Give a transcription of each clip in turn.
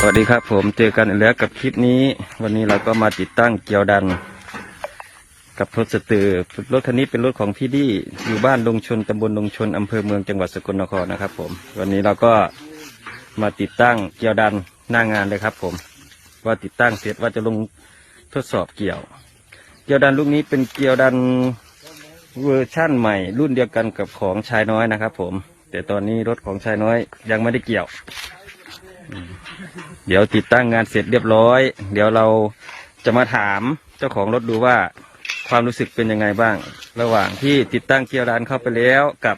สวัสดีครับผมเจอกันอีกแล้วกับคลิปนี้ วันนี้เราก็มาติดตั้งเกียวดัน กับทศตือรถคันนี้เป็นรถของพี่ดี้อยู่บ้านดงชนตำบลดงชนอำเภอเมืองจังหวัดสกลนครนะครับ ผม วันนี้เราก็มาติดตั้งเกียวดันหน้างานเลยครับ ผม ว่าติดตั้งเสร็จว่าจะลงทดสอบเกี่ยว เกียวดันลูกนี้เป็นเกียวดันเวอร์ชั่นใหม่ รุ่นเดียวกันกับของชายน้อยนะครับ ผม แต่ตอนนี้รถของชายน้อยยังไม่ได้เกี่ยว เดี๋ยวติดตั้งงานเสร็จเรียบร้อย เดี๋ยวเราจะมาถามเจ้าของรถดูว่าความรู้สึกเป็นยังไงบ้าง ระหว่างที่ติดตั้งเกียร์ดานเข้าไปแล้วกับ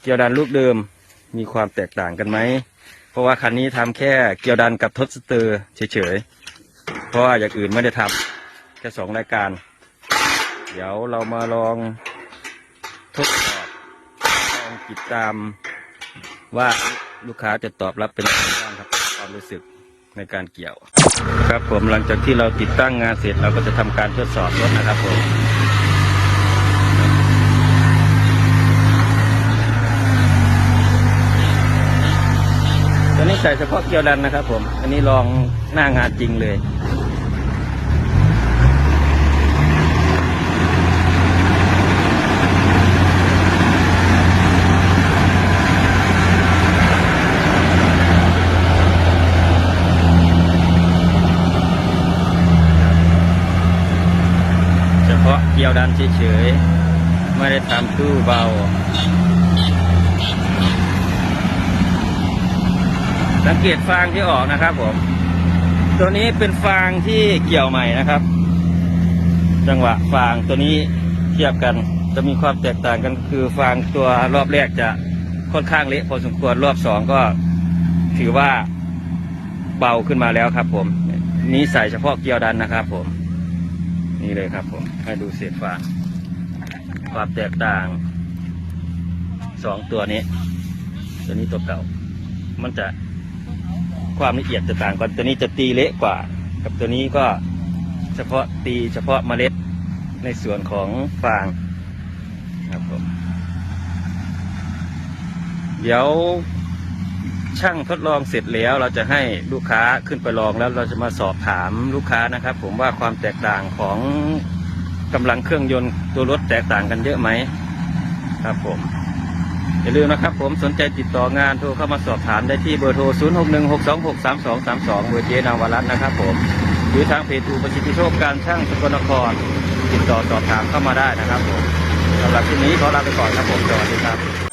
เกียร์ดานลูกเดิมมีความแตกต่างกันไหม เพราะว่าคันนี้ทำแค่เกียร์ดานกับทดสเตอร์เฉยๆ เพราะว่าอย่างอื่นไม่ได้ทำแค่สองรายการ เดี๋ยวเรามาลองทดสอบลองติดตามว่าลูกค้าจะตอบรับเป็นยังไงบ้างครับความรู้สึก ในการเกี่ยว ครับผมหลังจากที่เราติดตั้งงานเสร็จเราก็จะทำการทดสอบรถนะครับผมตัวนี้ใส่เฉพาะเกียวดันนะครับผม อันนี้ลองหน้างานจริงเลย เฉพาะเกียว ดันเฉยๆ ไม่ได้ทำตู้เบา สังเกตฟางที่ออกนะครับผม ตัวนี้เป็นฟางที่เกี่ยวใหม่นะครับ จังหวะฟางตัวนี้เทียบกันจะมีความแตกต่างกันคือฟางตัวรอบแรกจะค่อนข้างเละพอสมควรรอบสองก็ถือว่าเบาขึ้นมาแล้วครับผม นี้ใส่เฉพาะเกียวดันนะครับผม นี่เลยครับผมให้ดูเศษฟางความแตกต่างสองตัวนี้ ตัวนี้ตัวเก่า มันจะความละเอียดจะต่างกันตัวนี้จะตีเละกว่า กับตัวนี้ก็เฉพาะตีเฉพาะเมล็ดในส่วนของฟางครับผมเดี๋ยว ช่างทดลองเสร็จแล้วเราจะให้ลูกค้าขึ้นไปลองแล้วเราจะมาสอบถามลูกค้านะครับ ผมว่าความแตกต่างของกำลังเครื่องยนต์ตัวรถแตกต่างกันเยอะไหมครับผมอย่าลืมนะครับ ผมสนใจติดต่องานโทรเข้ามาสอบถามได้ที่เบอร์โทร 0 6 1 6 2 6 3 2 3 2 เบอร์เจนาวรัตน์นะครับผมหรือทางเพจอูประสิทธิโชคการช่างสกลนคร ติดต่อสอบถามเข้ามาได้นะครับผมสำหรับที่นี้ขอลาไปก่อนครับผมสวัสดีครับ